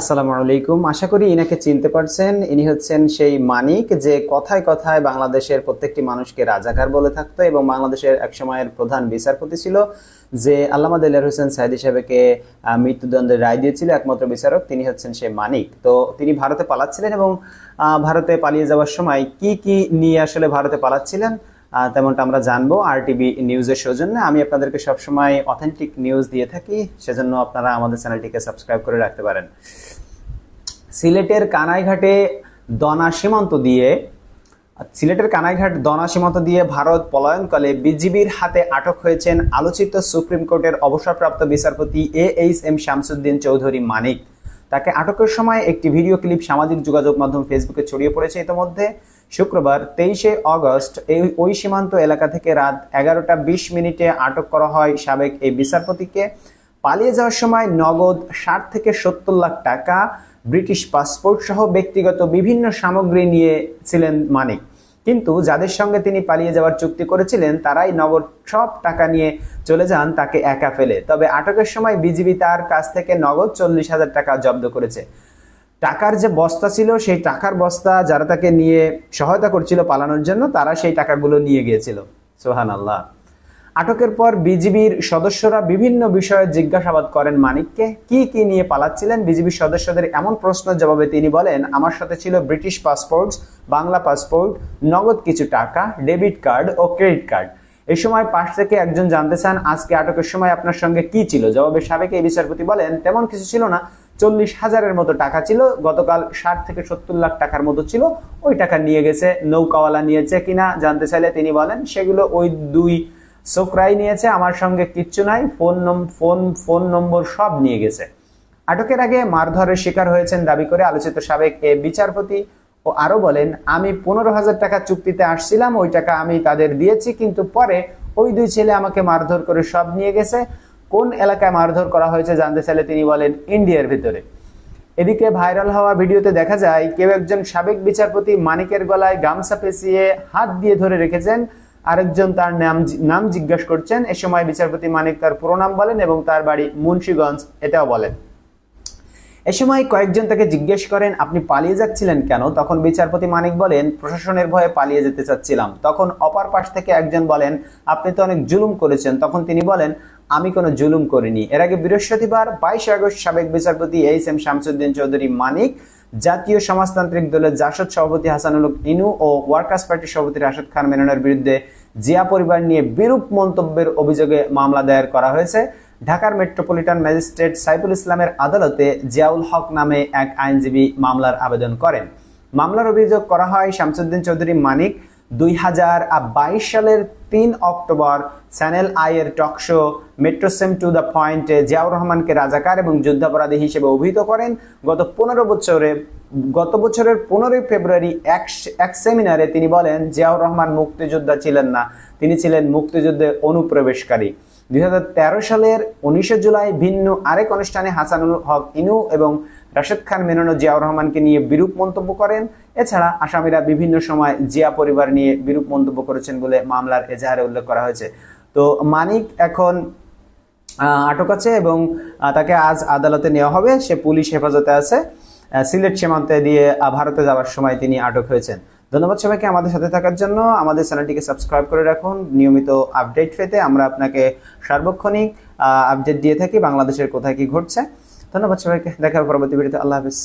আসসালামু আলাইকুম। আশা করি ইনাকে চিনতে পারছেন। ইনি হচ্ছেন সেই মানিক যে কথায় কথায় বাংলাদেশের প্রত্যেকটি মানুষকে রাজাকার বলে থাকতো এবং বাংলাদেশের এক সময়ের প্রধান বিচারপতি ছিল যে আল্লামা দেলার হোসেন সাইদি সাহেবকে মৃত্যুদণ্ডের রায় দিয়েছিল একমাত্র বিচারক। তিনি হচ্ছেন সেই মানিক। তো তিনি ভারতে পালাচ্ছিলেন এবং ভারতে পালিয়ে যাওয়ার সময় কি কি নিয়ে আসলে ভারতে পালাচ্ছিলেন? তেমনটা আমরা জানব আর টিভি নিউজের সৌজন্যে। আমি আপনাদেরকে সবসময় অথেন্টিক নিউজ দিয়ে থাকি, সেজন্য আপনারা আমাদের চ্যানেলটিকে সাবস্ক্রাইব করে রাখতে পারেন। সিলেটের কানাইঘাটে দনা সীমান্ত দিয়ে, সিলেটের কানাইঘাট দনা সীমান্ত দিয়ে ভারত পলায়নকালে বিজিবির হাতে আটক হয়েছেন আলোচিত সুপ্রিম কোর্টের অবসরপ্রাপ্ত বিচারপতি A H M Shamsuddin Chowdhury Manik. তাকে আটকের সময় একটি ভিডিও ক্লিপ সামাজিক যোগাযোগ মাধ্যম ফেসবুকে ছড়িয়ে পড়েছে ইতিমধ্যে। শুক্রবার তেইশে অগস্ট এই ওই সীমান্ত এলাকা থেকে রাত এগারোটা বিশ মিনিটে আটক করা হয় সাবেক এই বিচারপতিকে। পালিয়ে যাওয়ার সময় নগদ ষাট থেকে সত্তর লাখ টাকা, ব্রিটিশ পাসপোর্ট সহ ব্যক্তিগত বিভিন্ন সামগ্রী নিয়েছিলেন মানিক। কিন্তু যাদের সঙ্গে তিনি পালিয়ে যাওয়ার চুক্তি করেছিলেন, তারাই নগদ সব টাকা নিয়ে চলে যান তাকে একা ফেলে। তবে আটকের সময় বিজিবি তার কাছ থেকে নগদ চল্লিশ হাজার টাকা জব্দ করেছে। টাকার যে বস্তা ছিল, সেই টাকার বস্তা যারা তাকে নিয়ে সহায়তা করছিল পালানোর জন্য, তারা সেই টাকাগুলো নিয়ে গিয়েছিল। সোহান আল্লাহ আটকের পর বিজিবির সদস্যরা বিভিন্ন বিষয়ে জিজ্ঞাসাবাদ করেন মানিককে। কি কি নিয়ে পালাচ্ছিলেন? বিজিবির সদস্যদের এমন প্রশ্নের জবাবে তিনি বলেন, আমার সাথে ছিল ব্রিটিশ পাসপোর্ট, বাংলা পাসপোর্ট, নগদ কিছু টাকা, ডেবিট কার্ড ও ক্রেডিট কার্ড। এই সময় পাশ থেকে একজন জানতে চান, আজকে আটকের সময় আপনার সঙ্গে কি ছিল? জবাবে সাবেক এই বিচারপতি বলেন, তেমন কিছু ছিল না। চল্লিশ হাজারের মতো টাকা ছিল, গতকাল ষাট থেকে সত্তর লাখ টাকার মতো ছিল। ওই টাকা নিয়ে গেছে, নৌকাওয়ালা নিয়েছে কিনা জানতে চাইলে তিনি বলেন, সেগুলো ওই দুই সোকরাই নিয়েছে, আমার সঙ্গে কিচ্ছু নাই ফোন ফোন ফোন নম্বর সব নিয়ে গেছে। আটকের আগে মারধরের শিকার হয়েছেন দাবি করে আলোচিত সাবেক এ বিচারপতি ও আরও বলেন, আমি পনেরো হাজার টাকা চুক্তিতে আসছিলাম, ওই টাকা আমি তাদের দিয়েছি, কিন্তু পরে ওই দুই ছেলে আমাকে মারধর করে সব নিয়ে গেছে। কোন এলাকায় মারধর করা হয়েছে জানতে চাইলে তিনি বলেন, ইন্ডিয়ার ভিতরে। এদিকে ভাইরাল হওয়া ভিডিওতে দেখা যায়, কেউ একজন সাবেক বিচারপতি মানিকের গলায় গামছা পেঁচিয়ে হাত দিয়ে ধরে রেখেছেন আরেকজন তার নাম নাম জিজ্ঞাসা করছেন, এ সময় বিচারপতি মানিক তার পুরো নাম বলেন এবং তার বাড়ি মুন্সীগঞ্জ, এটাও বলেন। এ সময় কয়েকজন তাকে জিজ্ঞেস করেন, আপনি পালিয়ে যাচ্ছিলেন কেন? তখন বিচারপতি মানিক বলেন, প্রশাসনের ভয়ে পালিয়ে যেতে চাচ্ছিলাম। তখন অপার পাশ থেকে একজন বলেন, আপনি তো অনেক জুলুম করেছেন। তখন তিনি বলেন আমি কোনো জুলুম করিনি। এর আগে বৃহস্পতিবার বাইশে আগস্ট সাবেক বিচারপতি এইচ এম শামসুদ্দিন চৌধুরী মানিক, জাতীয় সমাজতান্ত্রিক দলের জাসদ সভাপতি হাসানুল ইনু ও ওয়ার্কার্স পার্টির সভাপতি রাশেদ খান মেননের বিরুদ্ধে জিয়া পরিবার নিয়ে বিরূপ মন্তব্যের অভিযোগে মামলা দায়ের করা হয়েছে। ঢাকার মেট্রোপলিটন ম্যাজিস্ট্রেট সাইফুল ইসলামের আদালতে জিয়াউল হক নামে এক আইনজীবী মামলার আবেদন করেন। মামলার অভিযোগ করা হয় শামসুদ্দিন চৌধুরী মানিক দুই হাজার বাইশ সালের তিন অক্টোবর চ্যানেল আই এর টক শো মেট্রোসেম টু দ্য পয়েন্টে জিয়াউর রহমানকে রাজাকার এবং যুদ্ধাপরাধী হিসেবে অভিহিত করেন। গত পনেরো বছরে, গত বছরের পনেরোই ফেব্রুয়ারি এক এক সেমিনারে তিনি বলেন, জিয়াউর রহমান মুক্তিযোদ্ধা ছিলেন না। তিনি ছিলেন মুক্তিযুদ্ধে অনুপ্রবেশকারী। দুই হাজার তেরো সালের উনিশে জুলাই ভিন্ন আরেক অনুষ্ঠানে হাসানুল হক ইনু এবং রাশেদ খান মেনন জিয়াউর রহমানকে নিয়ে বিরূপ মন্তব্য করেন। এছাড়া আসামিরা বিভিন্ন সময় জিয়া পরিবার নিয়ে বিরূপ মন্তব্য করেছেন বলে মামলার এজাহারে উল্লেখ করা হয়েছে। তো মানিক এখন আটক আছে এবং তাকে আজ আদালতে নেওয়া হবে। সে পুলিশ হেফাজতে আছে। সিলেট সীমান্তে দিয়ে ভারতে যাওয়ার সময় তিনি আটক হয়েছেন। ধন্যবাদ সবাইকে আমাদের সাথে থাকার জন্য। আমাদের চ্যানেলটিকে সাবস্ক্রাইব করে রাখুন। নিয়মিত আপডেট পেতে আমরা আপনাকে সার্বক্ষণিক আপডেট দিয়ে থাকি। বাংলাদেশের কোথায় কি ঘটছে। ধন্যবাদ সবাইকে। দেখা পরবর্তী ভিডিওতে আল্লাহ হাফিজ।